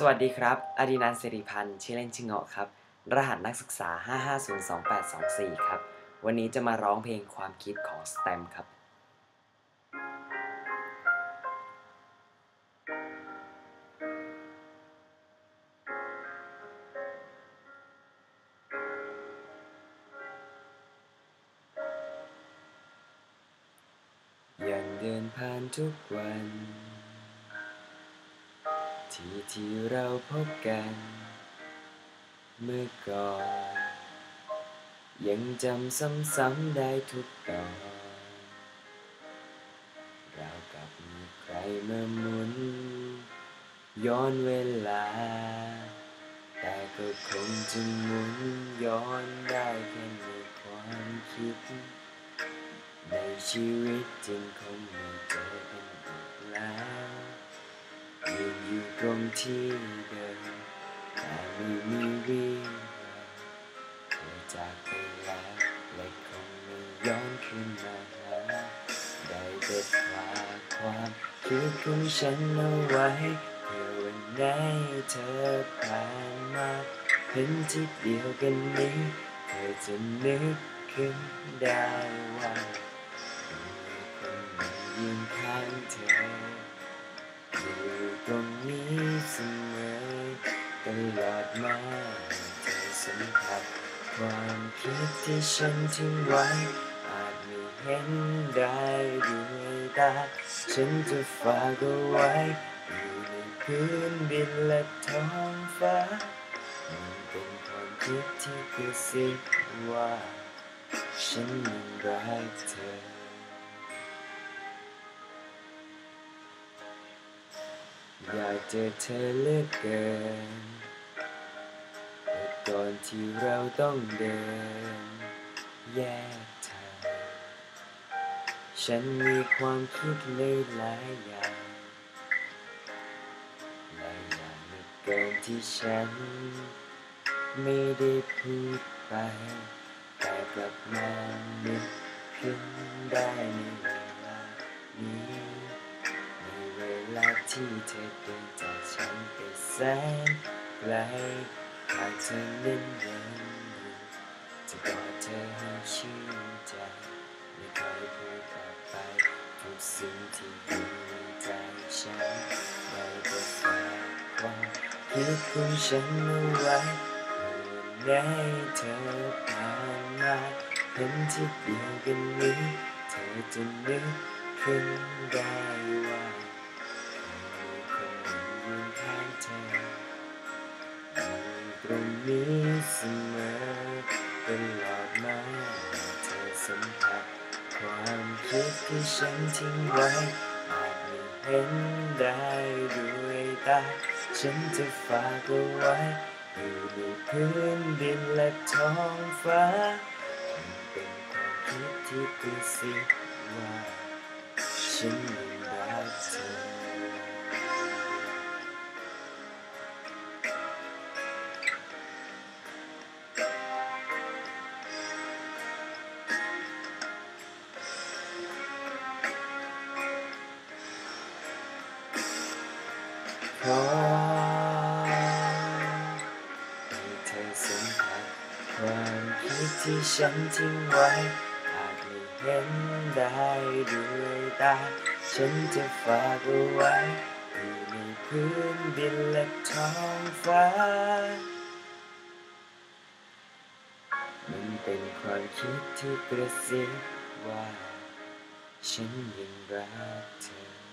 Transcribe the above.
สวัสดีครับ อดินันสิริพันธ์ชื่อเล่นชื่อเงาะครับ รหัสนักศึกษา 5502824 ครับ วันนี้จะมาร้องเพลงความคิดของสแตมครับ ยังเดินผ่านทุกวัน ที่ที่เราพบกัน เมื่อก่อน ยังจำซ้ำๆได้ทุกตอนเรากับมีใครมาหมุน ย้อนเวลา แต่ก็คงจะหมุนย้อนได้แค่ในความคิด ในชีวิตจริงคงไม่เจอกันอีกแล้ว ตรงที่เดิมแต่ไม่มีวี่แววเธอจากไปแล้วและคงไม่ย้อนคืนมาหาได้แต่พาความคิดของฉันเอาไว้เพื่อวันไหนเธอผ่านมาเห็นจิตเดียวกันนี้ เธอจะนึกขึ้นได้ว่ามีคนยืนข้างเธอ อยู่ตรงนี้เสมอตลอดมาเธอสัมผัสความคิดที่ฉันทิ้งไว้อาจไม่เห็นได้ด้วยตาฉันจะฝากเอาไว้อยู่ในพื้นดินและท้องฟ้ามันเป็นความคิดที่กระซิบว่าฉันยังรักเธอ อยากเจอเธอเลือกเกินแต่ก่อนที่เราต้องเดิน แยกทาง ฉันมีความคิดหลยหลายอย่างหลายอย่างเหลือเกินที่ฉัน ไม่ได้พูดไป แต่กลับมานึกขึ้นได้ในเวลานี้ ที่เธอเดินจากฉันไปแสนไกลหากเธอเล่นยังอยู่จะกอดเธอให้ชื่นใจไม่เคยพูดออกไปทุกสิ่งที่อยู่ในใจฉันได้แต่ฝากความคิดของฉันเอาไว้เมื่อไหนเธอผ่านมาเห็นที่เดียวกันนี้เธอจะนึกขึ้นได้ว่า เธออยู่ตรงนี้เสมอตลอดมาเธอสัมผัสความคิดที่ฉันทิ้งไว้อาจไม่เห็นได้ด้วยตาฉันจะฝากเอาไว้อยู่ในพื้นดินและท้องฟ้ามันเป็นความคิดที่กระซิบว่าฉัน ขอให้เธอสัมผัสความคิดที่ฉันทิ้งไว้อาจไม่เห็นได้ด้วยตา ฉันจะฝากเอาไว้อยู่ในพื้นดินและท้องฟ้า มันเป็นความคิดที่กระซิบว่า ฉันยังรักเธอ